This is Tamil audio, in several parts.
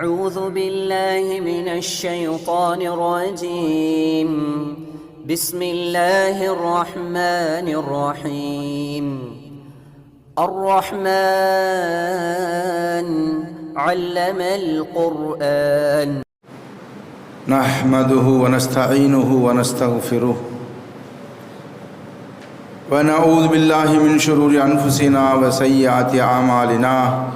أعوذ بالله من الشيطان الرجيم. بسم الله الرحمن الرحيم. الرحمن علم القرآن. نحمده ونستعينه ونستغفره. ونعوذ بالله من شرور أنفسنا وسيئات أعمالنا.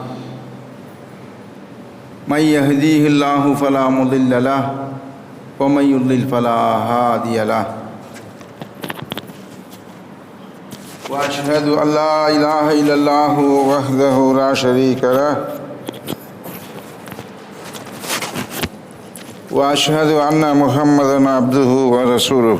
من يهديه الله فلا مضل له ومن يضلل فلا هادي له. وأشهد أن لا إله إلا الله وحده لا شريك له. وأشهد أن محمدا عبده ورسوله.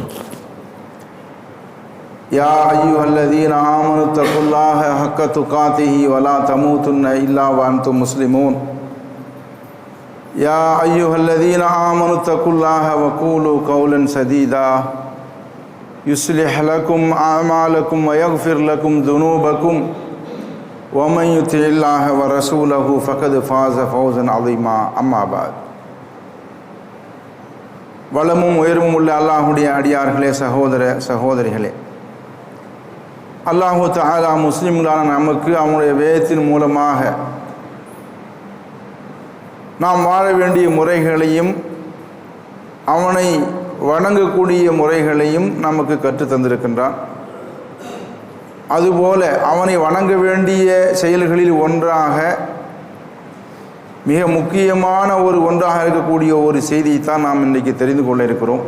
يا أيها الذين آمنوا اتقوا الله حق تقاته ولا تموتن إلا وأنتم مسلمون. يا ايها الذين امنوا اتقوا الله وقولوا قولا سديدا يصلح لكم اعمالكم ويغفر لكم ذنوبكم ومن يطع الله ورسوله فقد فاز فوزا عظيما اما بعد வளமும் உயர்வும் உள்ள அல்லாஹுடைய அடியார்களே சகோதர சகோதரிகளே அல்லாஹு தஆலா முஸ்லிம்களான நமக்கு அவனுடைய வேதத்தின் மூலமாக நாம் வாழ வேண்டிய முறைகளையும் அவனை வணங்கக்கூடிய முறைகளையும் நமக்கு கற்று தந்திருக்கின்றான். அதுபோல அவனை வணங்க வேண்டிய செயல்களில் ஒன்றாக மிக முக்கியமான ஒரு ஒன்றாக இருக்கக்கூடிய ஒரு செய்தியை தான் நாம் இன்றைக்கு தெரிந்து கொள்ள இருக்கிறோம்.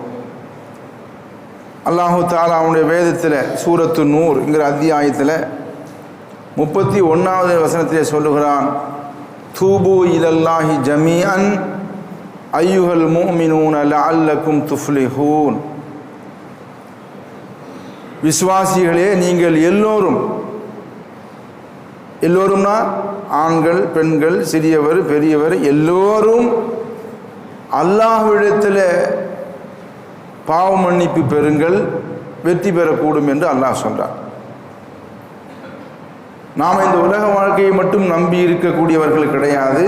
அல்லாஹு தாலா அவனுடைய வேதத்தில் சூரத்து நூறுங்கிற அத்தியாயத்தில் முப்பத்தி ஒன்றாவது வசனத்திலே சொல்லுகிறான் தூபு இலல்லாஹி ஜமீஅன் ஐயுகல் மூமினூன் அல்லக்கும் துஃப்லிஹூன். விசுவாசிகளே நீங்கள் எல்லோரும் எல்லோரும்னா ஆண்கள் பெண்கள் சிறியவர் பெரியவர் எல்லோரும் அல்லாஹ்விடத்தில் பாவ மன்னிப்பு பெறுங்கள் வெற்றி பெறக்கூடும் என்று அல்லாஹ் சொல்கிறார் நாம் இந்த உலக வாழ்க்கையை மட்டும் நம்பி இருக்கக்கூடியவர்கள் கிடையாது.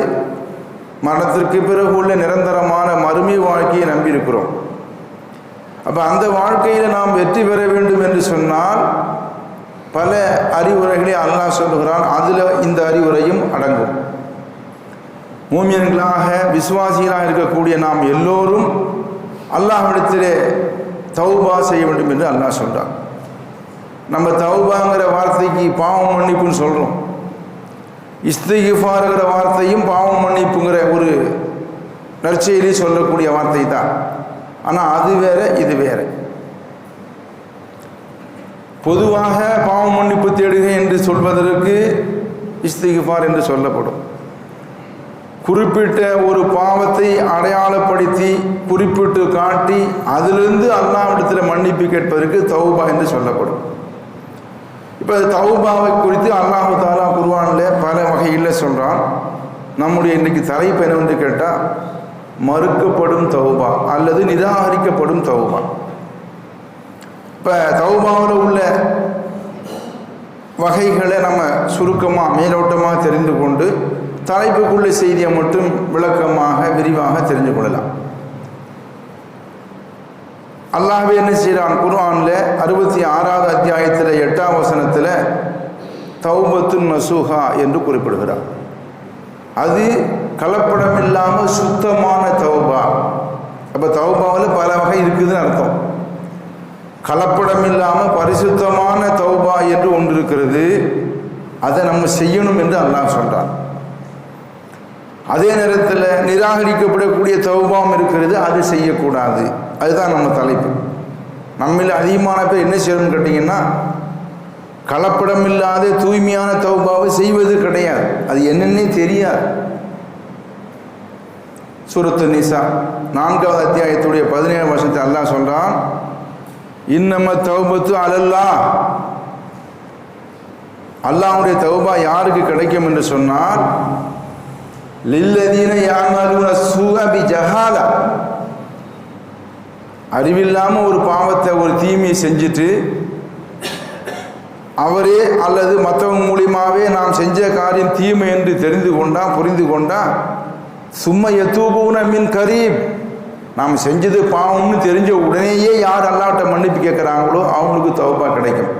மரணத்திற்கு பிறகு உள்ள நிரந்தரமான மறுமை வாழ்க்கையை நம்பி இருக்கிறோம் அப்போ அந்த வாழ்க்கையில் நாம் வெற்றி பெற வேண்டும் என்று சொன்னால் பல அறிவுரைகளை அல்லாஹ் சொல்லுகிறான். அதில் இந்த அறிவுரையும் அடங்கும். மூமியன்களாக விசுவாசிகளாக இருக்கக்கூடிய நாம் எல்லோரும் அல்லாஹ்விடத்திலே தௌபா செய்ய வேண்டும் என்று அல்லாஹ் சொல்கிறான் நம்ம தௌபாங்கிற வார்த்தைக்கு பாவம் மன்னிப்புன்னு சொல்கிறோம் இஸ்திகிஃபாருங்கிற வார்த்தையும் பாவம் மன்னிப்புங்கிற ஒரு நற்செயலி சொல்லக்கூடிய வார்த்தை தான். ஆனால் அது வேற இது வேற. பொதுவாக பாவம் மன்னிப்பு தேடுக என்று சொல்வதற்கு இஸ்திகிஃபார் என்று சொல்லப்படும். குறிப்பிட்ட ஒரு பாவத்தை அடையாளப்படுத்தி குறிப்பிட்டு காட்டி அதிலிருந்து அல்லாவிடத்தில் மன்னிப்பு கேட்பதற்கு தௌபா என்று சொல்லப்படும். இப்போ தௌபாவை குறித்து அல்லாஹு தாலா குருவானில் பல வகையில் சொல்கிறான் நம்முடைய இன்றைக்கு தலைப்பு வந்து கேட்டால் மறுக்கப்படும் தௌபா அல்லது நிராகரிக்கப்படும் தௌபா. இப்போ தௌபாவில் உள்ள வகைகளை நம்ம சுருக்கமாக மேலோட்டமாக தெரிந்து கொண்டு தலைப்புக்குள்ள செய்தியை மட்டும் விளக்கமாக விரிவாக தெரிந்து கொள்ளலாம். அல்லாஹ்வே என்ன செய்கிறான் குர்ஆனில் அறுபத்தி ஆறாவது அத்தியாயத்தில் எட்டாம் வசனத்தில் தௌபத்து நசூஹா என்று குறிப்பிடுகிறார். அது கலப்படம் இல்லாமல் சுத்தமான தௌபா. அப்போ தௌபாவில் பல வகை இருக்குதுன்னு அர்த்தம். கலப்படம் இல்லாமல் பரிசுத்தமான தௌபா என்று ஒன்று இருக்கிறது. அதை நம்ம செய்யணும் என்று அல்லாஹ் சொல்கிறான் அதே நேரத்தில் நிராகரிக்கப்படக்கூடிய தௌபாம் இருக்கிறது அது செய்யக்கூடாது. அதுதான் நம்ம தலைப்பு. நம்மில் அதிகமான பேர் என்ன செய்யணும்னு கேட்டிங்கன்னா கலப்படம் இல்லாத தூய்மையான தௌபாவை செய்வது கிடையாது. அது என்னன்னே தெரியாது. சூரத்து நிசா நான்காவது அத்தியாயத்துடைய பதினேழு வருஷத்தை அல்லாஹ் சொல்கிறான் இன்னம தௌபத்து அலல்லா. அல்லாவுடைய தௌபா யாருக்கு கிடைக்கும் என்று சொன்னால் லில்லதீன யாமலுன சூஅபி ஜஹாலா அறிவில்லாமல் ஒரு பாவத்தை ஒரு தீமையை செஞ்சுட்டு அவரே அல்லது மற்றவங்க மூலியமாகவே நாம் செஞ்ச காரியம் தீமை என்று தெரிந்து கொண்டா புரிந்து கொண்டா சும்மா எத்தூபூன மின் கரீப். நாம் செஞ்சது பாவம்னு தெரிஞ்ச உடனேயே யார் அல்லாட்ட மன்னிப்பு கேட்குறாங்களோ அவங்களுக்கு தவப்பாக கிடைக்கும்.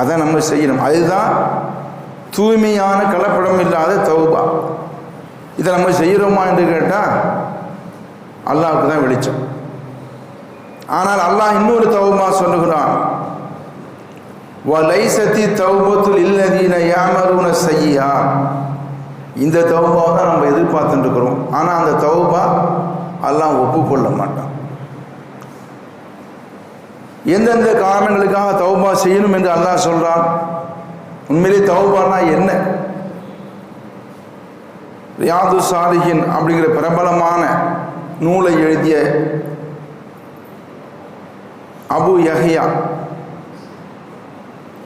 அதை நம்ம செய்யணும். அதுதான் தூய்மையான கலப்படம் இல்லாத தௌபா. இதை நம்ம செய்கிறோமா என்று கேட்டால் அல்லாவுக்கு தான் வெளிச்சம். ஆனால் அல்லாஹ் இன்னொரு தௌபா சொல்லுகிறான். வலைசத்தி தௌபத்துல் இல்லதீன யாமருன செய்யா. இந்த தௌபாவை தான் நம்ம எதிர்பார்த்துட்டு இருக்கிறோம் ஆனால் அந்த தௌபா அல்லாஹ் ஒப்புக்கொள்ள மாட்டான். எந்தெந்த காரணங்களுக்காக தௌபா செய்யணும் என்று அல்லாஹ் சொல்கிறான் உண்மையிலே தௌபானா என்ன? ரியாது சாலிஹின் அப்படிங்கிற பிரபலமான நூலை எழுதிய அபு யஹியா.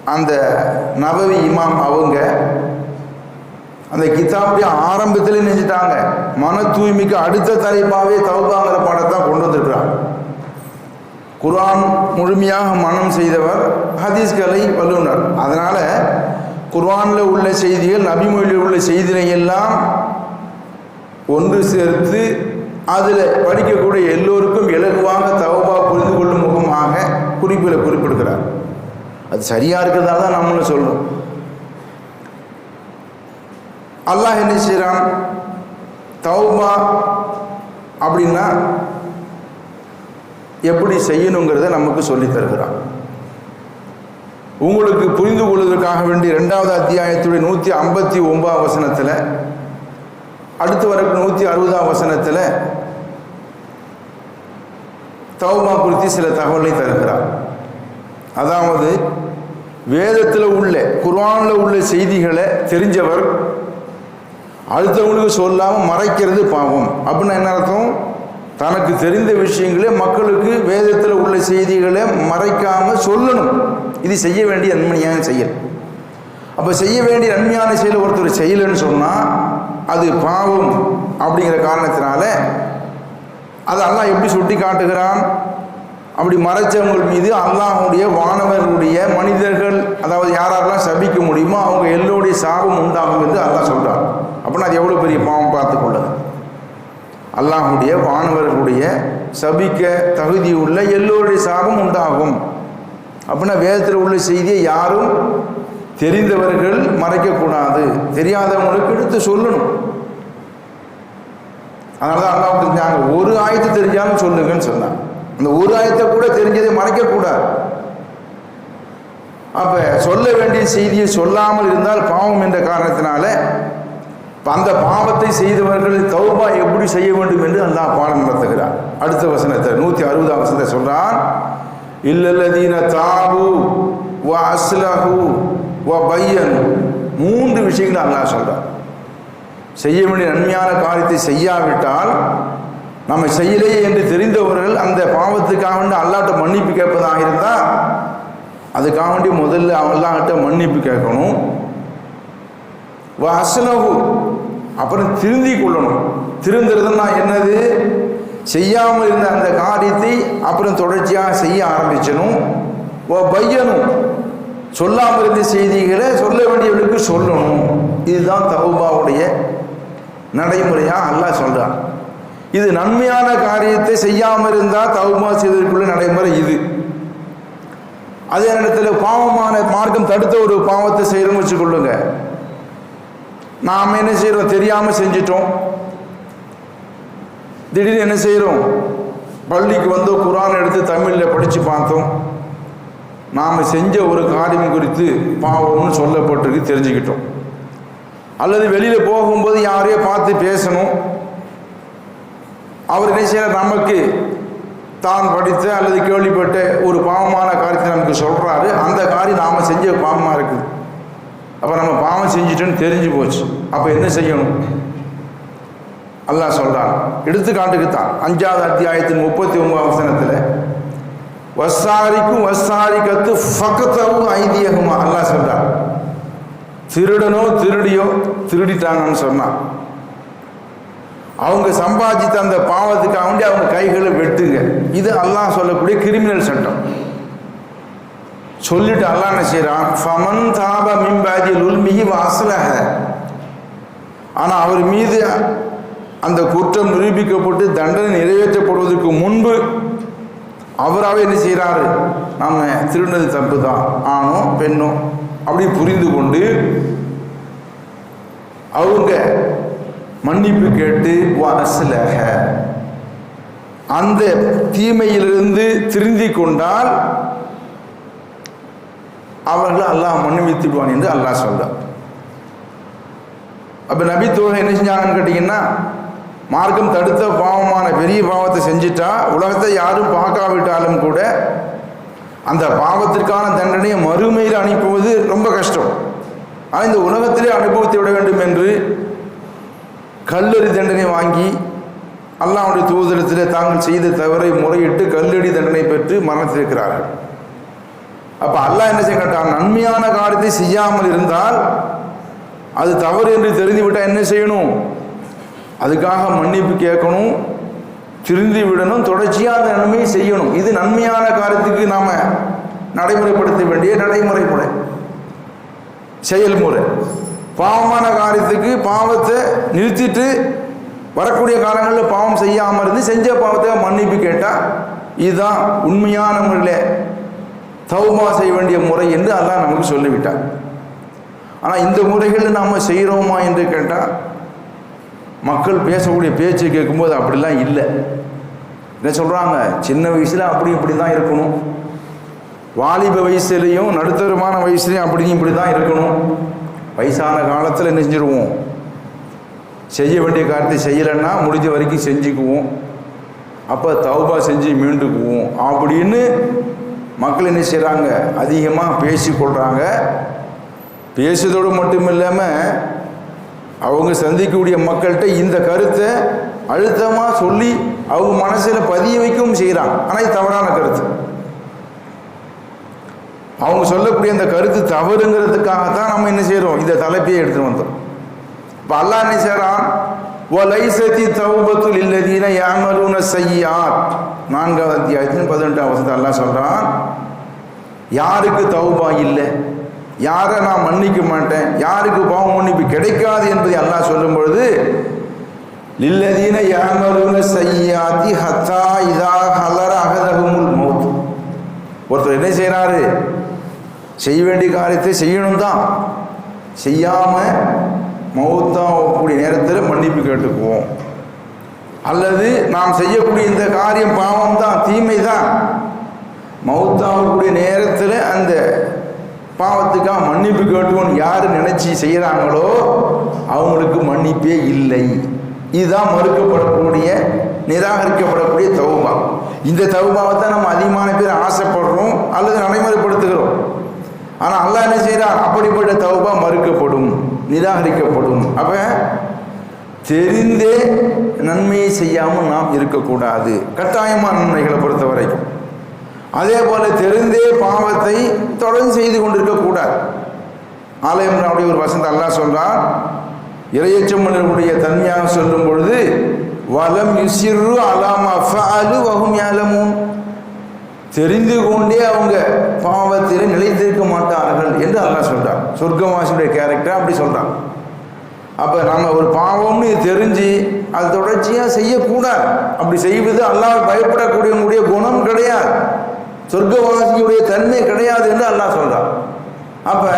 அந்த நபவி இமாம் அவங்க அந்த கிதாபுடைய ஆரம்பத்தில் நினைச்சிட்டாங்க. மன தூய்மைக்கு அடுத்த தலைப்பாகவே தௌபாங்கிற பாடத்தான் கொண்டு வந்திருக்கிறாங்க குர்ஆன் முழுமையாக மனம் செய்தவர் ஹதீஸ்களை வல்லுனர் அதனால குர்ஆனில் உள்ள செய்திகள் நபிமொழியில் உள்ள செய்திகளை எல்லாம் ஒன்று சேர்த்து அதில் படிக்கக்கூடிய எல்லோருக்கும் இலகுவாக தவபாக புரிந்து கொள்ளும் முகமாக குறிப்பில் குறிப்பிடுகிறார். அது சரியாக இருக்கிறதா தான் நம்மளும் சொல்லணும் அல்லாஹ் என்ன செய்கிறான் தௌபா அப்படின்னா எப்படி செய்யணுங்கிறத நமக்கு சொல்லித் தருகிறான். உங்களுக்கு புரிந்து கொள்வதற்காக வேண்டி ரெண்டாவது அத்தியாயத்துடைய நூற்றி ஐம்பத்தி ஒன்பதாம் வசனத்தில் அடுத்து வரக்கூடிய நூற்றி அறுபதாம் வசனத்தில் தௌமா குறித்து சில தகவலை தருகிறார். அதாவது வேதத்தில் உள்ள குர்ஆனில் உள்ள செய்திகளை தெரிஞ்சவர் அடுத்தவங்களுக்கு சொல்லாமல் மறைக்கிறது பாவம். அப்படின்னா என்ன அர்த்தம்? தனக்கு தெரிந்த விஷயங்களே மக்களுக்கு வேதத்தில் உள்ள செய்திகளை மறைக்காமல் சொல்லணும். இது செய்ய வேண்டிய நன்மையான செயல். அப்போ செய்ய வேண்டிய நன்மையான செயல் ஒருத்தர் செய்யலைன்னு சொன்னால் அது பாவம் அப்படிங்கிற காரணத்தினால அது அல்லாஹ் எப்படி சுட்டி காட்டுகிறான் அப்படி மறைச்சவங்க மீது அல்லாஹுடைய வானவர்களுடைய மனிதர்கள் அதாவது யாரெல்லாம் சபிக்க முடியுமோ அவங்க எல்லோருடைய சாபம் உண்டாகும் என்று அல்லாஹ் சொல்கிறான் அப்படின்னா அது எவ்வளோ பெரிய பாவம் பார்த்து அல்லாஹுடைய வானவர்களுடைய சபிக்க தகுதி உள்ள எல்லோருடைய சாபம் உண்டாகும். அப்படின்னா வேதத்தில் உள்ள செய்தியை யாரும் தெரிந்தவர்கள் மறைக்கக்கூடாது. தெரியாதவங்களுக்கு எடுத்து சொல்லணும். அதனால தான் அல்லாஹ் தெரிஞ்சாங்க ஒரு ஆயத்தை தெரிஞ்சாலும் சொல்லுங்கன்னு சொன்னாங்க. அந்த ஒரு ஆயத்தை கூட தெரிஞ்சதை மறைக்கக்கூடாது. அப்ப சொல்ல வேண்டிய செய்தியை சொல்லாமல் இருந்தால் பாவம் என்ற காரணத்தினால அந்த பாவத்தை செய்தவர்கள் தௌபா எப்படி செய்ய வேண்டும் என்று அல்லாஹ் பாடம் நடத்துகிறார். அடுத்த வசனத்தை நூற்றி அறுபதாம் வசனத்தை சொல்றான் இல்லல்லதீன தாபு வ அஸ்லஹு பையன். மூன்று விஷயங்களை அல்லாஹ் சொல்றான். செய்ய வேண்டிய நன்மையான காரியத்தை செய்யாவிட்டால் நம்ம செய்யலையே என்று தெரிந்தவர்கள் அந்த பாவத்துக்காக வேண்டி அல்லாட்ட மன்னிப்பு கேட்பதாக இருந்தால் அதுக்காக வேண்டி முதல்ல அல்லாட்ட மன்னிப்பு கேட்கணும். அசலகு அப்புறம் திருந்தி கொள்ளணும். திருந்துறதுன்னா என்னது? செய்யாமல் இருந்த அந்த காரியத்தை அப்புறம் தொடர்ச்சியாக செய்ய ஆரம்பிச்சணும் ஓ பையனும். சொல்லாமல் இருந்த செய்திகளை சொல்ல வேண்டியவர்களுக்கு சொல்லணும். இதுதான் தவுபாவுடைய நடைமுறையாக அல்லாஹ் சொல்கிறான் இது நன்மையான காரியத்தை செய்யாமல் இருந்தால் தவுமா செய்வதற்குள்ள நடைமுறை இது. அதே நேரத்தில் பாவமான மார்க்கம் தடுத்த ஒரு பாவத்தை செய்கிறோம்னு வச்சுக்கொள்ளுங்க. நாம் என்ன செய்கிறோம் தெரியாமல் செஞ்சிட்டோம். திடீர்னு என்ன செய்கிறோம் பள்ளிக்கு வந்து குரான் எடுத்து தமிழில் படித்து பார்த்தோம். நாம் செஞ்ச ஒரு காரியம் குறித்து பாவம்னு சொல்லப்பட்டிருக்கு தெரிஞ்சுக்கிட்டோம். அல்லது வெளியில் போகும்போது யாரையோ பார்த்து பேசணும். அவர் என்ன நமக்கு தான் படித்த அல்லது கேள்விப்பட்ட ஒரு பாவமான காரியத்தை நமக்கு சொல்கிறாரு அந்த காரியம் நாம் செஞ்ச பாவமாக இருக்குது. அப்போ நம்ம பாவம் செஞ்சிட்டோன்னு தெரிஞ்சு போச்சு. அப்போ என்ன செய்யணும்? அல்லாஹ் சொல்கிறான் எடுத்துக்காட்டுக்கு தான். அஞ்சாவது அத்தியாயத்தின் முப்பத்தி ஒன்பதாம் வசனத்தில் வசாரிக்கும் வசாரிக்கத்து ஃபக்கத்தவும் ஐதியகுமா அல்லாஹ் சொல்கிறான் திருடனோ திருடியோ திருடிட்டாங்கன்னு சொன்னான். அவங்க சம்பாதித்த அந்த பாவத்துக்காக வேண்டி அவங்க கைகளை வெட்டுங்க. இது அல்லாஹ் சொல்லக்கூடிய கிரிமினல் சட்டம். சொல்லிட்டு அல்லாஹ் என்ன செய்யறான் ஃபமன் தாப மிம்பாதி லுல்மிஹி வாசலக ஆனால் அவர் மீது அந்த குற்றம் நிரூபிக்கப்பட்டு தண்டனை நிறைவேற்றப்படுவதற்கு முன்பு அவராகவே என்ன செய்கிறாரு நம்ம திருடினது தப்பு தான் ஆணும் பெண்ணும் அப்படி புரிந்து கொண்டு அவங்க மன்னிப்பு கேட்டு வாசலக அந்த தீமையிலிருந்து திருந்தி கொண்டால் அவர்கள் அல்லாஹ் மன்னிவித்துடுவான் என்று அல்லாஹ் சொல்றான். அப்ப நபி தோழர் என்ன செஞ்சாங்கன்னு கேட்டீங்கன்னா மார்க்கம் தடுத்த பாவமான பெரிய பாவத்தை செஞ்சுட்டா உலகத்தை யாரும் பார்க்காவிட்டாலும் கூட அந்த பாவத்திற்கான தண்டனையை மறுமையில் அனுப்புவது ரொம்ப கஷ்டம். ஆனால் இந்த உலகத்திலே அனுபவித்து விட வேண்டும் என்று கல்லறி தண்டனை வாங்கி அல்லாவுடைய தூதரத்திலே தாங்கள் செய்த தவறை முறையிட்டு கல்லடி தண்டனை பெற்று மரணத்திருக்கிறார்கள் அப்போ அல்லாஹ் என்ன செய்ய கேட்டான் நன்மையான காரியத்தை செய்யாமல் இருந்தால் அது தவறு என்று தெரிந்து விட்டால் என்ன செய்யணும்? அதுக்காக மன்னிப்பு கேட்கணும் திருந்தி விடணும் தொடர்ச்சியாக அந்த நன்மையை செய்யணும். இது நன்மையான காரியத்துக்கு நாம நடைமுறைப்படுத்த வேண்டிய நடைமுறை முறை செயல்முறை. பாவமான காரியத்துக்கு பாவத்தை நிறுத்திட்டு வரக்கூடிய காலங்களில் பாவம் செய்யாமல் இருந்து செஞ்ச பாவத்தை மன்னிப்பு கேட்டால் இதுதான் உண்மையான முறையில் தௌமா செய்ய வேண்டிய முறை என்று அல்லாஹ் நமக்கு சொல்லிவிட்டார் ஆனால் இந்த முறைகளில் நாம் செய்கிறோமா என்று கேட்டால் மக்கள் பேசக்கூடிய பேச்சை கேட்கும்போது அப்படிலாம் இல்லை. என்ன சொல்கிறாங்க சின்ன வயசில் அப்படி இப்படி தான் இருக்கணும். வாலிப வயசுலேயும் நடுத்தரமான வயசுலேயும் அப்படி இப்படி தான் இருக்கணும். வயசான காலத்தில் என்ன செஞ்சிருவோம்? செய்ய வேண்டிய காரியத்தை செய்யலைன்னா முடிஞ்ச வரைக்கும் செஞ்சுக்குவோம். அப்போ தௌபா செஞ்சு மீண்டுக்குவோம். அப்படின்னு மக்கள் என்ன செய்கிறாங்க அதிகமாக பேசிக்கொள்கிறாங்க பேசுதோடு மட்டும் இல்லாமல் அவங்க சந்திக்கக்கூடிய மக்கள்கிட்ட இந்த கருத்தை அழுத்தமாக சொல்லி அவங்க மனசில் பதிய வைக்கவும் செய்கிறாங்க ஆனால் இது தவறான கருத்து. அவங்க சொல்லக்கூடிய அந்த கருத்து தவறுங்கிறதுக்காகத்தான் நம்ம என்ன செய்கிறோம் இந்த தலைப்பையை எடுத்துகிட்டு வந்தோம். இப்போ அல்லா என்ன செய்கிறான் ஒலைசத்தி தௌபத்துல் இல்லதீன யாமலூன செய்யார் நான்காவது அத்தியாயத்தின் பதினெட்டாம் வசத்தை அல்லா சொல்கிறான் யாருக்கு தௌபா இல்லை? யாரை நான் மன்னிக்க மாட்டேன்? யாருக்கு பாவம் மன்னிப்பு கிடைக்காது என்பதை அல்லாஹ் சொல்லும் பொழுது லில்லதீன யாமலூன செய்யாத்தி ஹத்தா இதா ஹலர அகதகுமுல் மௌத். ஒருத்தர் என்ன செய்கிறாரு செய்ய வேண்டிய காரியத்தை செய்யணும் தான் செய்யாம மௌத்தாகக்கூடிய நேரத்தில் மன்னிப்பு கேட்டுக்குவோம். அல்லது நாம் செய்யக்கூடிய இந்த காரியம் பாவம் தான் தீமை தான் மௌத்தாகக்கூடிய நேரத்தில் அந்த பாவத்துக்காக மன்னிப்பு கேட்டுவோம் யார் நினைச்சு செய்கிறாங்களோ அவங்களுக்கு மன்னிப்பே இல்லை. இதுதான் மறுக்கப்படக்கூடிய நிராகரிக்கப்படக்கூடிய தௌபா. இந்த தௌபாவை தான் நம்ம அதிகமான பேர் ஆசைப்படுறோம் அல்லது நடைமுறைப்படுத்துகிறோம். ஆனால் அல்லாஹ் என்ன செய்கிறார் அப்படிப்பட்ட தௌபா மறுக்கப்படும் நிராகரிக்கப்படும். அப்போ தெரிந்தே நன்மையை செய்யாமல் நாம் இருக்கக்கூடாது. கட்டாயமான நன்மைகளை பொறுத்த வரைக்கும் அதே போல தெரிந்தே பாவத்தை தொடர்ந்து செய்து கொண்டிருக்கக்கூடாது ஆலயம் அப்படி ஒரு வசந்த அல்லாஹ் சொல்றார் இறையச்சம்மனருடைய தன்மையாக சொல்லும் பொழுது வலம் யுசிறு அலாமா ஃபஅலு வஹும் யாலமூன் தெரிந்து கொண்டே அவங்க பாவத்தில் நிலைத்திருக்க மாட்டார்கள் என்று அல்லாஹ் சொல்றான். சொர்க்கவாசியுடைய கேரக்டர் அப்படி சொல்கிறான் அப்போ நம்ம ஒரு பாவம்னு தெரிஞ்சு அது தொடர்ச்சியாக செய்யக்கூடாது. அப்படி செய்வது அல்லாஹ் பயப்படக்கூடியவங்களுடைய குணம் கிடையாது. சொர்க்கவாசியுடைய தன்மை கிடையாது என்று அல்லாஹ் சொல்றான். அப்போ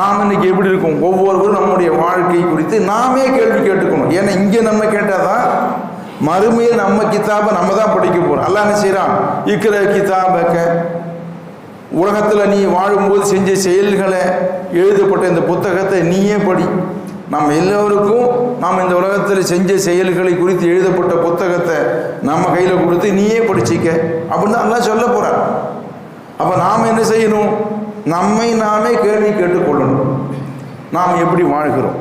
நாம் இன்னைக்கு எப்படி இருக்கும்? ஒவ்வொருவரும் நம்முடைய வாழ்க்கை குறித்து நாமே கேள்வி கேட்டுக்கணும். ஏன்னா இங்கே நம்ம கேட்டால் தான் மறுமையில் நம்ம கித்தாபை நம்ம தான் படிக்க போகிறோம் அல்ல என்ன செய்கிறான் இருக்கிற கித்தாபக்க. உலகத்தில் நீ வாழும்போது செஞ்ச செயல்களை எழுதப்பட்ட இந்த புத்தகத்தை நீயே படி. நம்ம எல்லோருக்கும் நாம் இந்த உலகத்தில் செஞ்ச செயல்களை குறித்து எழுதப்பட்ட புத்தகத்தை நம்ம கையில் கொடுத்து நீயே படிச்சிக்க அப்படின்னு தான் அல்லாஹ் சொல்ல போகிறார் அப்போ நாம் என்ன செய்யணும்? நம்மை நாமே கேள்வி கேட்டுக்கொள்ளணும். நாம் எப்படி வாழ்கிறோம்?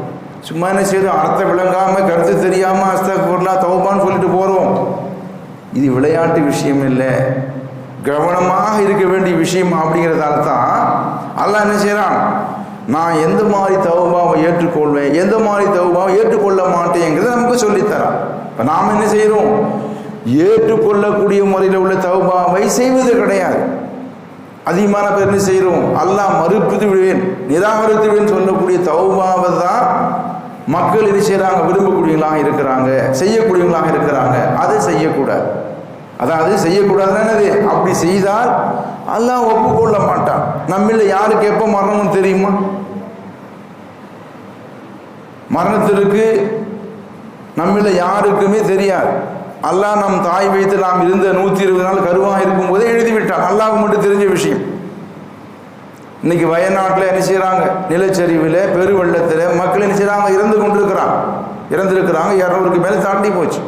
சும்மா என்ன செய்யணும் அர்த்தம் விளங்காமல் கருத்து தெரியாமல் அஸ்தகுர்லா தௌபான்னு சொல்லிட்டு போகிறோம் இது விளையாட்டு விஷயம் இல்லை. கவனமாக இருக்க வேண்டிய விஷயம் அப்படிங்கிறதால தான் அல்லாஹ் என்ன செய்கிறான் நான் எந்த மாதிரி தௌபாவை ஏற்றுக்கொள்வேன்? எந்த மாதிரி தௌபாவை ஏற்றுக்கொள்ள மாட்டேங்கிறத நமக்கு சொல்லித்தரான். இப்போ நாம் என்ன செய்கிறோம் ஏற்றுக்கொள்ளக்கூடிய முறையில் உள்ள தௌபாவை செய்வது கிடையாது. அதிகமான பேர் என்ன செய்கிறோம் அல்லாஹ் மறுப்பித்து விடுவேன் நிராகரித்து விடுவேன் சொல்லக்கூடிய தௌபாவை தான் மக்கள் என்ன செய்கிறாங்க விரும்பக்கூடியவங்களாக இருக்கிறாங்க செய்யக்கூடியவங்களாக இருக்கிறாங்க. அதை செய்யக்கூடாது. அதாவது செய்யக்கூடாதுன்னா அப்படி செய்தால் அல்லாஹ் ஒப்புக்கொள்ள மாட்டான் நம்மள யாருக்கு எப்போ மரணம்னு தெரியுமா? மரணத்திற்கு நம்மள யாருக்குமே தெரியாது. அல்லாஹ் நம் தாய் வைத்து நாம் இருந்த நூற்றி இருபது நாள் கருவாக இருக்கும்போதே எழுதி விட்டான் அல்லாஹ்வுக்கு மட்டும் தெரிஞ்ச விஷயம். இன்னைக்கு வயநாட்டில் என்ன செய்கிறாங்க நிலச்சரிவில் பெருவெள்ளத்தில் மக்கள் என்ன செய்கிறாங்க இறந்து கொண்டிருக்கிறாங்க. இறந்துருக்கிறாங்க. இரநூறுக்கு மேலே தாண்டி போச்சு.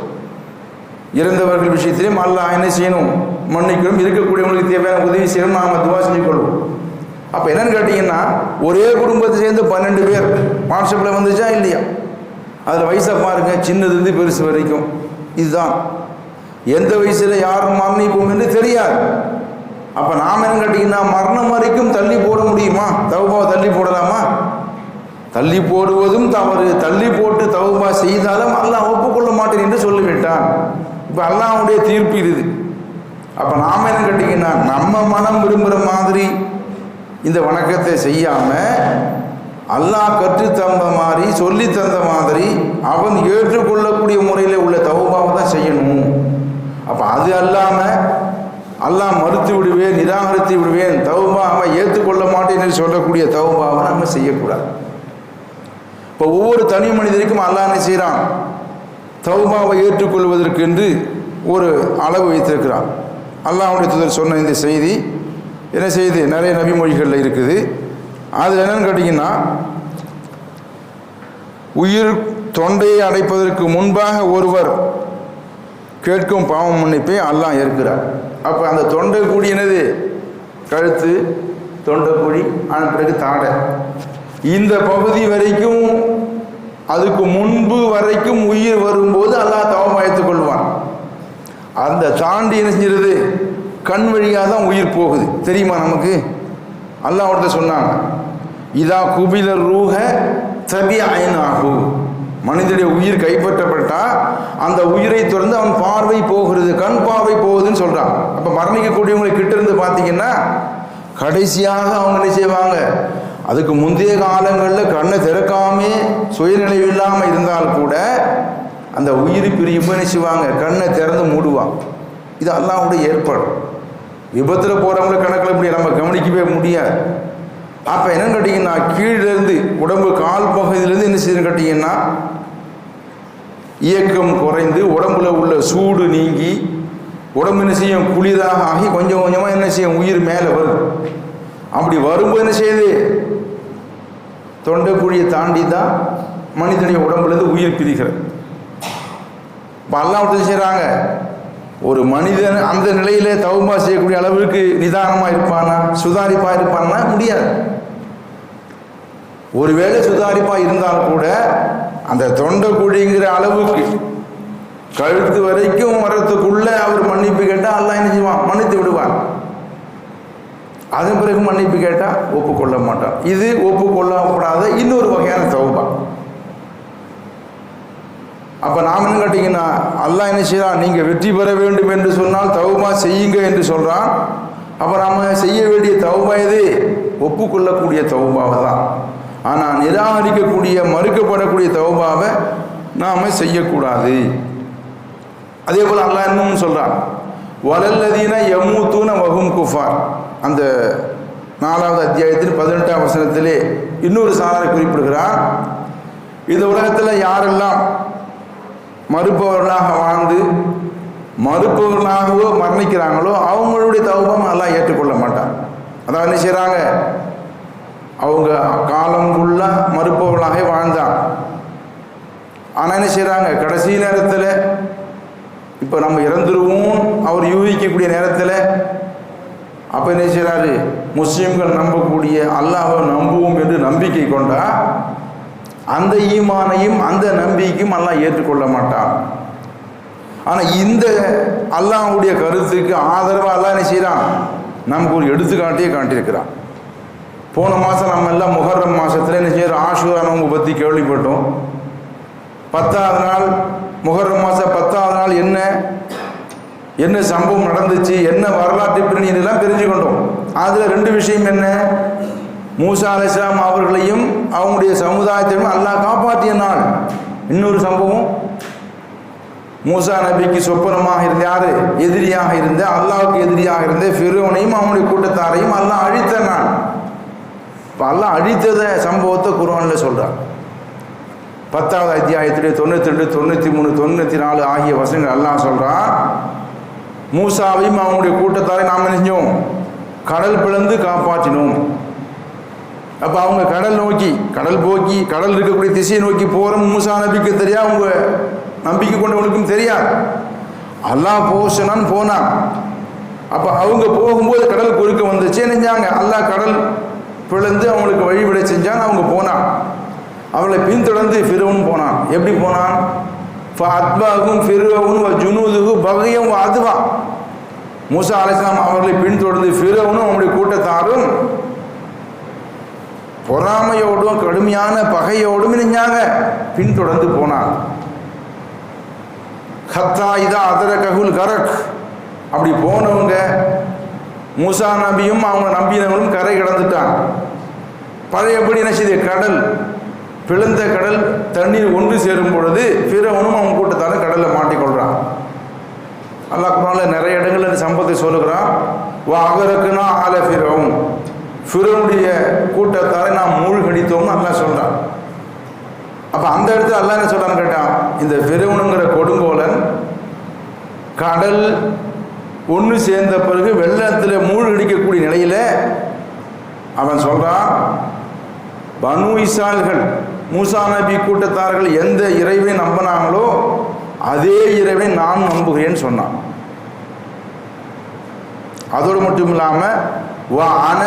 இறந்தவர்கள் விஷயத்திலும் அல்லாஹ் என்ன செய்யணும்? மன்னிக்கணும். இருக்கக்கூடியவங்களுக்கு தேவையான உதவி செய்யணும். நாம் துவா செஞ்சு கொள்வோம் அப்போ என்னன்னு கேட்டிங்கன்னா ஒரே குடும்பத்தை சேர்ந்து பன்னெண்டு பேர். வாட்ஸ்அப்பில் வந்துச்சா இல்லையா? அதில் வயசை பாருங்க. சின்னதுலேருந்து பெருசு வரைக்கும். இதுதான். எந்த வயசில் யார் மரணிப்போம் என்று தெரியாது. அப்போ நாம் என்ன கேட்டிங்கன்னா மரணம் வரைக்கும் தள்ளி போட முடியுமா? தவுபாவை தள்ளி போடலாமா? தள்ளி போடுவதும் தவறு. தள்ளி போட்டு தவுபா செய்தாலும் அல்லாஹ் ஒப்புக்கொள்ள மாட்டேன் என்று சொல்லிவிட்டான் இப்போ அல்லாவுடைய தீர்ப்பு இது. அப்போ நாம் என்ன கேட்டிங்கன்னா நம்ம மனம் விரும்புகிற மாதிரி இந்த வணக்கத்தை செய்யாமல் அல்லாஹ் கற்றுத் தந்த மாதிரி சொல்லி தந்த மாதிரி அவன் ஏற்றுக்கொள்ளக்கூடிய முறையில் உள்ள தவுபாவை தான் செய்யணும். அப்போ அது அல்லாமல் அல்லாஹ் மறுத்து விடுவேன் நிராகரித்து விடுவேன் தௌபாவை ஏற்றுக்கொள்ள மாட்டேன் என்று சொல்லக்கூடிய தவுபாவை நம்ம செய்யக்கூடாது. இப்போ ஒவ்வொரு தனி மனிதருக்கும் அல்லாஹ் என்ன செய்கிறான் தௌபாவை ஏற்றுக்கொள்வதற்கென்று ஒரு அளவு வைத்திருக்கிறான் அல்லாஹுடைய தூதர் சொன்ன இந்த செய்தி என்ன செய்தி? நிறைய நபிமொழிகளில் இருக்குது. அதில் என்னன்னு கேட்டிங்கன்னா உயிர் தொண்டையை அடைப்பதற்கு முன்பாக ஒருவர் கேட்கும் பாவம் மன்னிப்பை அல்லாஹ் ஏற்கிறார். அப்போ அந்த தொண்டை கூடி என்னது? கழுத்து தொண்டை கூடி அதன் பிறகு தாடை. இந்த பகுதி வரைக்கும் அதுக்கு முன்பு வரைக்கும் உயிர் வரும்போது அல்லாஹ் தவமாயத்துக் கொள்வான். அந்த தாண்டி என்ன செஞ்சிருது? கண் வழியாக தான் உயிர் போகுது. தெரியுமா நமக்கு? அல்லாஹ் ஒருத்தர் சொன்னாங்க இதா குபில ரூஹ தபி அயனாகு மனிதனுடைய உயிர் கைப்பற்றப்பட்டா அந்த உயிரை தொடர்ந்து அவன் பார்வை போகிறது கண் பார்வை போகுதுன்னு சொல்றான். அப்ப மரணிக்கக்கூடியவங்களை கிட்ட இருந்து பார்த்தீங்கன்னா கடைசியாக அவங்க என்ன செய்வாங்க? அதுக்கு முந்தைய காலங்களில் கண்ணை திறக்காமே சுயநினைவு இல்லாமல் இருந்தால் கூட அந்த உயிர் பிரியும் என்ன கண்ணை திறந்து மூடுவாங்க. இது கூட ஏற்பாடு. விபத்தில் போகிறவங்கள கணக்கில் இப்படி நம்ம கவனிக்கவே முடியாது. அப்போ என்னன்னு கேட்டிங்கன்னா கீழிருந்து உடம்பு கால் பகுதியிலேருந்து என்ன செய்யணும் கேட்டிங்கன்னா இயக்கம் குறைந்து உடம்புல உள்ள சூடு நீங்கி உடம்பு என்ன செய்யும்? குளிராக ஆகி கொஞ்சம் கொஞ்சமாக என்ன செய்யும்? உயிர் மேலே வரும் அப்படி வரும்போது என்ன செய்யுது? தொண்டை குழியை தாண்டி தான் மனிதனுடைய உடம்புலேருந்து உயிர் பிரிக்கிறது இப்போ எல்லாம் என்ன செய்கிறாங்க ஒரு மனிதன் அந்த நிலையில் தவுமா செய்யக்கூடிய அளவுக்கு நிதானமாக இருப்பானா? சுதாரிப்பாக இருப்பானா முடியாது. ஒருவேளை சுதாரிப்பாக இருந்தால் கூட அந்த தொண்டை குழிங்கிற அளவுக்கு கழுத்து வரைக்கும் வர்றதுக்குள்ளே அவர் மன்னிப்பு கேட்டால் எல்லாம் என்ன செய்வான்? மன்னித்து விடுவான். அதன் பிறகு மன்னிப்பு கேட்டால் ஒப்புக்கொள்ள மாட்டான். இது ஒப்புக்கொள்ளப்படாத இன்னொரு வகையான தௌபா. அப்போ நாம் என்ன கேட்டிங்கன்னா அல்லாஹ் என்ன செய்யலாம் நீங்கள் வெற்றி பெற வேண்டும் என்று சொன்னால் தௌபா செய்யுங்க என்று சொல்கிறான் அப்போ நாம் செய்ய வேண்டிய தௌபா எது? ஒப்புக்கொள்ளக்கூடிய தௌபாவை தான். ஆனால் நிராகரிக்கக்கூடிய மறுக்கப்படக்கூடிய தௌபாவை நாம் செய்யக்கூடாது. அதே போல் அல்லாஹ் இன்னும் சொல்கிறான் வளல்லதீன யமூத்தூன வகும் குஃபார். அந்த நாலாவது அத்தியாயத்தில் பதினெட்டாம் வசனத்திலே இன்னொரு சாராரை குறிப்பிடுகிறார். இந்த உலகத்தில் யாரெல்லாம் மறுப்பவர்களாக வாழ்ந்து மறுப்பவர்களாகவோ மரணிக்கிறாங்களோ அவங்களுடைய தௌபம் எல்லாம் ஏற்றுக்கொள்ள மாட்டான். அதான் என்ன செய்கிறாங்க அவங்க காலம் ஃபுல்லாக மறுப்பவர்களாக வாழ்ந்தான். ஆனால் என்ன செய்கிறாங்க கடைசி நேரத்தில் இப்போ நம்ம இறந்துருவோம் அவர் யூகிக்கக்கூடிய நேரத்தில் அப்போ என்ன செய்கிறாரு முஸ்லீம்கள் நம்பக்கூடிய அல்லாஹை நம்புவோம் என்று நம்பிக்கை கொண்டா அந்த ஈமானையும் அந்த நம்பிக்கையும் அல்லாஹ் ஏற்றுக்கொள்ள மாட்டான். ஆனால் இந்த அல்லாஹ்வுடைய கருத்துக்கு ஆதரவாக அல்லாஹ் என்ன செய்கிறான் நமக்கு ஒரு எடுத்துக்காட்டியே காட்டியிருக்கிறான். போன மாதம் நம்ம எல்லாம் முஹர்ரம் மாதத்தில் என்ன செய்கிறோம் ஆஷூரா நோம்பு பற்றி கேள்விப்பட்டோம். பத்தாவது நாள் முஹர்ரம் மாதம் பத்தாவது நாள் என்ன? என்ன சம்பவம் நடந்துச்சு என்ன வரலாற்று பின்னணி தெரிஞ்சு தெரிஞ்சுக்கொண்டோம். அதில் ரெண்டு விஷயம் என்ன? மூசா அலிஸ்லாம் அவர்களையும் அவங்களுடைய சமுதாயத்தையும் அல்லாஹ் காப்பாற்றிய நாள். இன்னொரு சம்பவம் மூசா நபிக்கு சொப்பனமாக இருந்த யாரு? எதிரியாக இருந்த அல்லாவுக்கு எதிரியாக இருந்த ஃபிரோனையும் அவனுடைய கூட்டத்தாரையும் அல்லாஹ் அழித்த நாள். இப்போ அல்லாஹ் அழித்தத சம்பவத்தை குர்ஆனில் சொல்றான். பத்தாவது அத்தியாயத்திலே தொண்ணூத்தி ரெண்டு தொண்ணூற்றி மூணு தொண்ணூற்றி நாலு ஆகிய வசனங்கள் அல்லாஹ் சொல்றான். மூசாவையும் அவங்களுடைய கூட்டத்தாரை நாம் நினைஞ்சோம் கடல் பிளந்து காப்பாற்றினோம். அப்போ அவங்க கடல் நோக்கி கடல் போக்கி கடல் இருக்கக்கூடிய திசையை நோக்கி போகிறோம் மூசா நம்பிக்கை தெரியா? அவங்க நம்பிக்கை கொண்டவனுக்கும் தெரியாது அல்லா போசனான்னு போனான் அப்போ அவங்க போகும்போது கடல் குறுக்க வந்துச்சு. நினைஞ்சாங்க அல்லா கடல் பிளந்து அவங்களுக்கு வழிவிட செஞ்சான் அவங்க போனான் அவளை பின்தொடர்ந்து ஃபிரவுன் போனான். எப்படி போனான்? அத்பாகும் ஃபிரவுன் ஜுனூதுகு பகையும் அதுவா மூசா அலிஸ்லாம் அவர்களை பின்தொடர்ந்து ஃபிரோவனும் அவனுடைய கூட்டத்தாரும் பொறாமையோடும் கடுமையான பகையோடும் நினைஞ்சாங்க பின்தொடர்ந்து போனான் ஹத்தா இதா அதர ககுல் கரக். அப்படி போனவங்க மூசா நபியும் அவங்க நம்பினவங்களும் கரை கடந்துட்டான் பழையபடி என்ன செய்து? கடல். பிளந்த கடல் தண்ணீர் ஒன்று சேரும் பொழுது பிறவனும் அவன் கூட்டத்தால கடலில் மாட்டிக்கொள்கிறான் அல்லாஹ் குரானில் நிறைய இடங்கள்ல இந்த சம்பவத்தை சொல்லுகிறான். வா அகரக்குனா ஆல ஃபிரவும் ஃபிரவுடைய கூட்டத்தாரை நாம் மூழ்கடித்தோம்னு அல்லாஹ் சொல்கிறான் அப்போ அந்த இடத்துல அல்லாஹ் என்ன சொல்கிறான்னு கேட்டான்? இந்த ஃபிரவுனுங்கிற கொடுங்கோலன் கடல் ஒன்று சேர்ந்த பிறகு வெள்ளத்தில் மூழ்கடிக்கக்கூடிய நிலையில் அவன் சொல்கிறான் பனு இசால்கள் மூசா நபி கூட்டத்தார்கள் எந்த இறைவனை நம்பினாங்களோ அதே இறைவனை நான் நம்புகிறேன்னு சொன்னான். அதோடு மட்டும் இல்லாமல் வா அன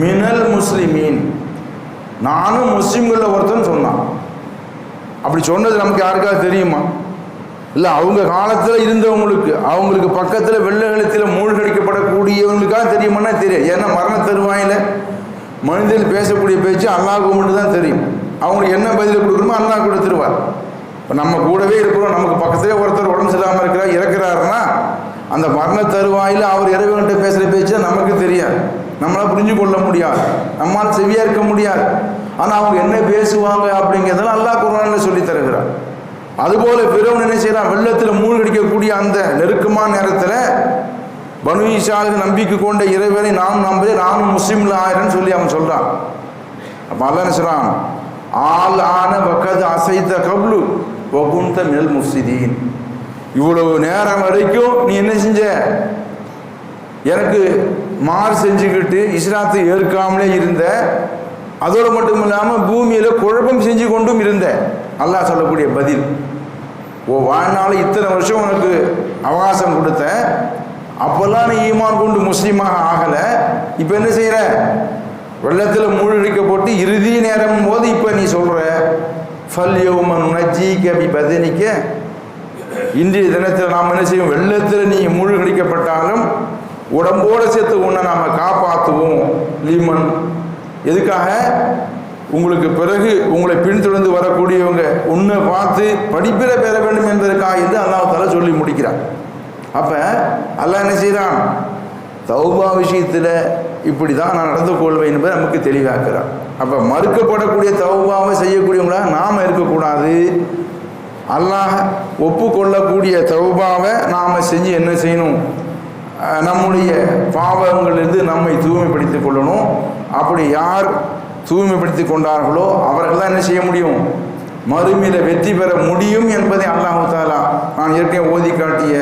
மினல் முஸ்லிமீன். நானும் முஸ்லீம்களில் ஒருத்தன் சொன்னான். அப்படி சொன்னது நமக்கு யாருக்காவது தெரியுமா? இல்லை அவங்க காலத்தில் இருந்தவங்களுக்கு அவங்களுக்கு பக்கத்தில் வெள்ளகலத்தில் மூழ்கடிக்கப்படக்கூடியவங்களுக்காக தெரியுமான்னா தெரியும் ஏன்னா மரண தருவாயில் மனிதன் பேசக்கூடிய பேச்சு அல்லாவுக்கு மட்டும் தான் தெரியும். அவங்களுக்கு என்ன பதில் கொடுக்கணுமோ அல்லா கொடுத்துருவார் இப்போ நம்ம கூடவே இருக்கிறோம் நமக்கு பக்கத்திலே ஒருத்தர் உடம்பு சரியில்லாமல் இருக்கிறார் இறக்குறாருன்னா அந்த மரண தருவாயில் அவர் இறைவன்கிட்ட பேசுகிற பேச்சு தான் நமக்கு தெரியாது. நம்மளால் புரிஞ்சு கொள்ள முடியாது. நம்மால் செவியாக இருக்க முடியாது. ஆனால் அவங்க என்ன பேசுவாங்க அப்படிங்கிறதெல்லாம் அல்லாஹ் குரானில் சொல்லி தருகிறார். அதுபோல பிறவன் என்ன செய்கிறான் வெள்ளத்தில் மூழ்கடிக்கக்கூடிய அந்த நெருக்கமான நேரத்தில் பனு ஈசாலுக்கு நம்பிக்கை கொண்ட இறைவனை நாம் நம்பதே நானும் முஸ்லீம்ல ஆயிரன்னு சொல்லி அவன் சொல்றான். அப்ப அல்லாஹ் என்ன சொல்றான்? ஆள் ஆன வக்கது அசைத்த கப்லு வகுந்த மினல் முஃப்சிதீன். இவ்வளவு நேரம் வரைக்கும் நீ என்ன செஞ்ச? எனக்கு மாறு செஞ்சுக்கிட்டு இஸ்லாத்தை ஏற்காமலே இருந்த அதோடு மட்டும் இல்லாமல் பூமியில் குழப்பம் செஞ்சு கொண்டும் இருந்த. அல்லாஹ் சொல்லக்கூடிய பதில் ஓ வாழ்நாள் இத்தனை வருஷம் உனக்கு அவகாசம் கொடுத்த அப்போல்லாம் நீ ஈமான் கொண்டு முஸ்லீமாக ஆகலை. இப்போ என்ன செய்கிற வெள்ளத்தில் மூழ்கடிக்கப்பட்டு இறுதி நேரம் போது இப்போ நீ சொல்கிற ஃபல் யௌமன் உணர்ச்சி கபி பதினிக்க இன்றைய தினத்தில் நாம் என்ன செய்வோம்? வெள்ளத்தில் நீ மூழ்கடிக்கப்பட்டாலும் உடம்போட சேர்த்து உன்னை நாம் காப்பாற்றுவோம் லீமன் எதுக்காக? உங்களுக்கு பிறகு உங்களை பின்தொடர்ந்து வரக்கூடியவங்க உன்னை பார்த்து படிப்பில் பெற வேண்டும் என்பதற்காக என்று அல்லாஹால சொல்லி முடிக்கிறார் அப்போ அல்லாஹ் என்ன செய்கிறான் தௌபா விஷயத்தில் இப்படி தான் நான் நடந்து கொள்வேன் என்பதை நமக்கு தெளிவாக்குறான். அப்போ மறுக்கப்படக்கூடிய தௌபாவை செய்யக்கூடியவங்களாக நாம் இருக்கக்கூடாது. அல்லாஹ் ஒப்புக்கொள்ளக்கூடிய தௌபாவை நாம் செஞ்சு என்ன செய்யணும்? நம்முடைய பாவங்களிலிருந்து நம்மை தூய்மைப்படுத்திக் கொள்ளணும். அப்படி யார் தூய்மைப்படுத்திக் கொண்டார்களோ அவர்கள் தான் என்ன செய்ய முடியும்? மறுமையில் வெற்றி பெற முடியும் என்பதை அல்லாஹு தாலா நான் ஏற்கனவே ஓதி காட்டிய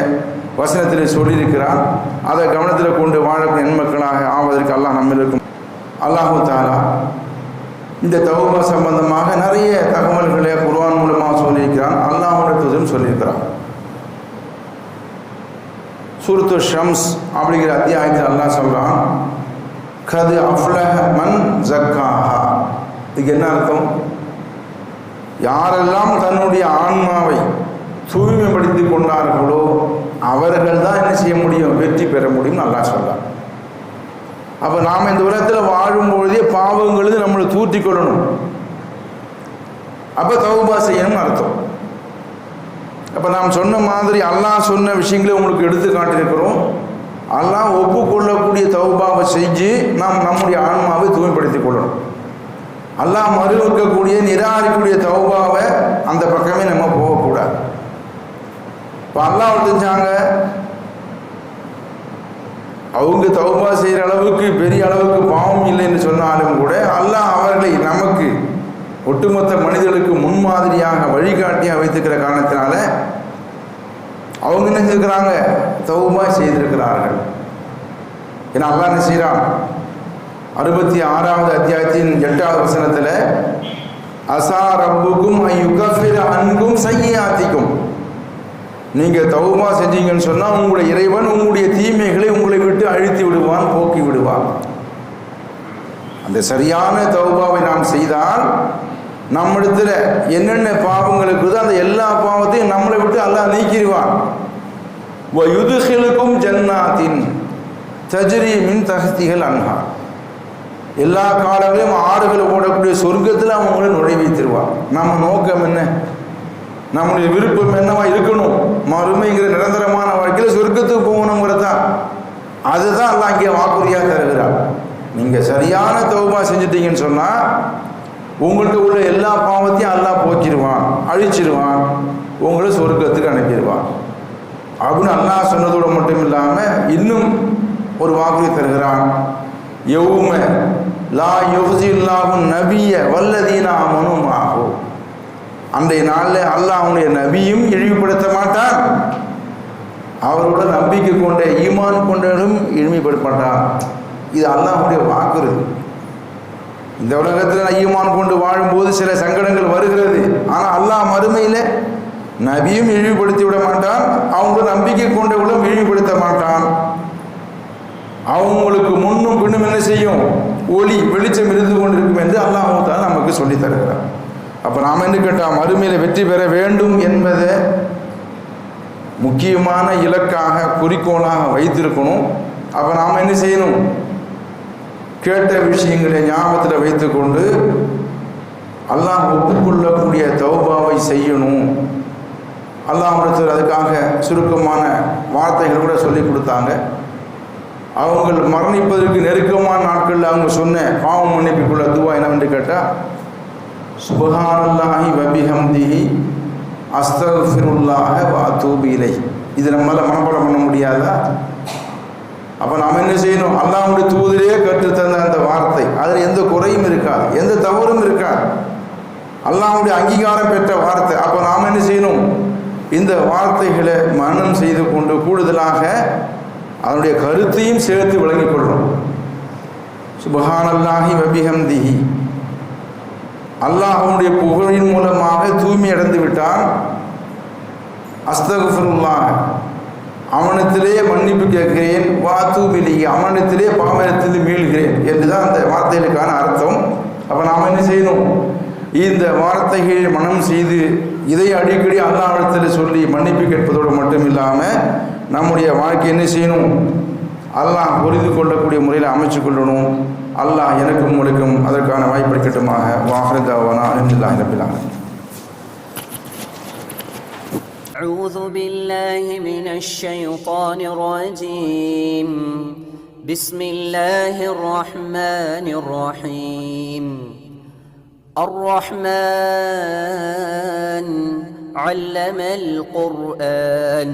வசனத்தில் சொல்லியிருக்கிறான் அதை கவனத்தில் கொண்டு வாழக்கூடிய நன்மக்களாக ஆவதற்கு அல்லாஹ் நம்மளுக்கும் அல்லாஹு தாலா இந்த தௌபா சம்பந்தமாக நிறைய தகவல்களை குர்வான் மூலமாக சொல்லியிருக்கிறான். அல்லாஹ்வுடைய சொல்லியிருக்கிறான். சூரத்து ஷம்ஸ் அப்படிங்கிற அத்தியாயத்தில் அல்லாஹ் சொல்கிறான் கது அஃப்லஹ மன் ஜக்காஹா. இதுக்கு என்ன அர்த்தம்? யாரெல்லாம் தன்னுடைய ஆன்மாவை தூய்மைப்படுத்தி கொண்டார்களோ அவர்கள் தான் என்ன செய்ய முடியும்? வெற்றி பெற முடியும் நல்லா சொல்லலாம் அப்போ நாம் இந்த உலகத்தில் வாழும்பொழுதே பாவங்களுக்கு நம்மளை தூத்தி கொள்ளணும். அப்போ தௌபா செய்யணும்னு அர்த்தம். அப்போ நாம் சொன்ன மாதிரி அல்லாஹ் சொன்ன விஷயங்களை உங்களுக்கு எடுத்து காட்டியிருக்கிறோம். அல்லாஹ் ஒப்புக்கொள்ளக்கூடிய தௌபாவை செஞ்சு நாம் நம்முடைய ஆன்மாவை தூய்மைப்படுத்திக் கொள்ளணும். அல்லாஹ் மறுவக்கக்கூடிய நிராகரிக்கக்கூடிய தௌபாவை அந்த பக்கமே நம்ம போகக்கூடாது இப்போ அல்லாஹ் செஞ்சாங்க அவங்க தௌபா செய்கிற அளவுக்கு பெரிய அளவுக்கு பாவம் இல்லைன்னு சொன்னாலும் கூட அல்லாஹ் அவர்களை நமக்கு ஒட்டுமொத்த மனிதர்களுக்கு முன்மாதிரியாக வழிகாட்டியாக வைத்திருக்கிற காரணத்தினால அவங்க என்ன செஞ்சுருக்கிறாங்க தௌபா செய்திருக்கிறார்கள். ஏன்னா அல்லாஹ் என்ன செய்கிறான் அறுபத்தி ஆறாவது அத்தியாயத்தின் எட்டாவது வசனத்தில் அசா ரப்புக்கும் ஐயுகஃபிர சையாத்திக்கும் நீங்கள் தௌபா செஞ்சீங்கன்னு சொன்னால் உங்களுடைய இறைவன் உங்களுடைய தீமைகளை உங்களை விட்டு அழித்து விடுவான் போக்கி விடுவான். அந்த சரியான தௌபாவை நாம் செய்தால் நம்மிடத்தில் என்னென்ன பாவங்கள் இருக்குதோ அந்த எல்லா பாவத்தையும் நம்மளை விட்டு அல்லாஹ் நீக்கிடுவான். யுதுகிலுக்கும் ஜன்னாத்தின் தஜ்ரி மின் தகத்திகள் அன்ஹா. எல்லா காலங்களையும் ஆறுகள் ஓடக்கூடிய சொர்க்கத்தில் அவங்களை நுழைவித்திருவான். நம்ம நோக்கம் என்ன? நம்முடைய விருப்பம் என்னவா இருக்கணும்? மறுமைங்கிற நிரந்தரமான வாழ்க்கையில் சொர்க்கத்துக்கு போகணுங்கிறது? தான் அதுதான் எல்லாம் இங்கே வாக்குறுதியாக தருகிறார். நீங்கள் சரியான தௌபா செஞ்சிட்டீங்கன்னு சொன்னால் உங்கள்கிட்ட உள்ள எல்லா பாவத்தையும் அல்லாஹ் போக்கிடுவான் அழிச்சிடுவான் உங்களை சொர்க்கத்துக்கு அனுப்பிடுவான். அப்படின்னு அல்லாஹ் சொன்னதோடு மட்டும் இல்லாமல் இன்னும் ஒரு வாக்குறுதி தருகிறான். எவ்வளவு லா யுஹில்லாஹும் நபிய வல்லதீனாமனும் ஆகும் அன்றைய நாளில் அல்லாஹ் அவனுடைய நபியும் இழிவுபடுத்த மாட்டான். அவரோட நம்பிக்கை கொண்ட ஈமான் கொண்டவரும் இழிமைப்படுத்த மாட்டான். இது அல்லாஹுடைய வாக்குறுதி இந்த உலகத்தில் நான் ஈமான் கொண்டு வாழும்போது சில சங்கடங்கள் வருகிறது. ஆனால் அல்லாஹ் மறுமையில் நபியும் இழிவுபடுத்தி விட மாட்டான். அவங்க நம்பிக்கை கொண்டவர்களும் இழிவுபடுத்த மாட்டான். அவங்களுக்கு முன்னும் பின்னும் என்ன செய்யும்? ஒளி வெளிச்சம் இருந்து கொண்டிருக்கும் என்று அல்லாஹ் தான் நமக்கு சொல்லித் தருகிறான். அப்போ நாம் என்ன கேட்டால் மறுமையில் வெற்றி பெற வேண்டும் என்பதை முக்கியமான இலக்காக குறிக்கோளாக வைத்திருக்கணும். அப்போ நாம் என்ன செய்யணும்? கேட்ட விஷயங்களை ஞாபகத்தில் வைத்துக்கொண்டு அல்லாஹ் ஒப்புக்கொள்ளக்கூடிய தௌபாவை செய்யணும். அல்லாஹ் அதுக்காக சுருக்கமான வார்த்தைகள் கூட சொல்லி கொடுத்தாங்க. அவங்க மரணிப்பதற்கு நெருக்கமான நாட்களில் அவங்க சொன்ன பாவம் மன்னிப்புக்குள்ள துவா என்னவென்று கேட்டால் சுபஹானல்லாஹி வபிஹம்திஹி அஸ்தஃபிருல்லாஹ வாத்தூபி இலை இது நம்மளால் மனப்பாடம் பண்ண முடியாதா? அப்போ நாம் என்ன செய்யணும்? அல்லாஹ்வுடைய தூதிலே கற்றுத்தந்த அந்த வார்த்தை. அதில் எந்த குறையும் இருக்காது. எந்த தவறும் இருக்காது. அல்லாஹ்வுடைய அங்கீகாரம் பெற்ற வார்த்தை. அப்போ நாம் என்ன செய்யணும்? இந்த வார்த்தைகளை மனம் செய்து கொண்டு கூடுதலாக அதனுடைய கருத்தையும் சேர்த்து விளங்கிக் கொள்கிறோம் சுபஹானல்லாஹி வபிஹம்திஹி. அல்லாஹனுடைய புகழின் மூலமாக தூய்மை அடைந்து விட்டான். அஸ்தகுஃபருல்லாஹ். அவனத்திலே மன்னிப்பு கேட்கிறேன். வாத்தூபிலி அவனத்திலே பாவனத்தில் மீள்கிறேன் என்றுதான் அந்த வார்த்தைகளுக்கான அர்த்தம். அப்போ நாம் என்ன செய்யணும்? இந்த வார்த்தைகளை மனம் செய்து இதை அடிக்கடி அல்லாஹிடத்தில் சொல்லி மன்னிப்பு கேட்பதோடு மட்டும் இல்லாமல் நம்முடைய வாழ்க்கை என்ன செய்யணும்? அல்லாஹ் புரிந்து கொள்ளக்கூடிய முறையில் அமைச்சு கொள்ளணும். அல்லாஹ் எனக்கும் உங்களுக்கும் அதற்கான வாய்ப்பளிக்கட்டுமாக வாஹரதாவானா அலமதுல்லாஹி ரபில் ஆலமீன் أعوذ بالله من الشيطان الرجيم بسم الله الرحمن الرحيم الرحمن علم القرآن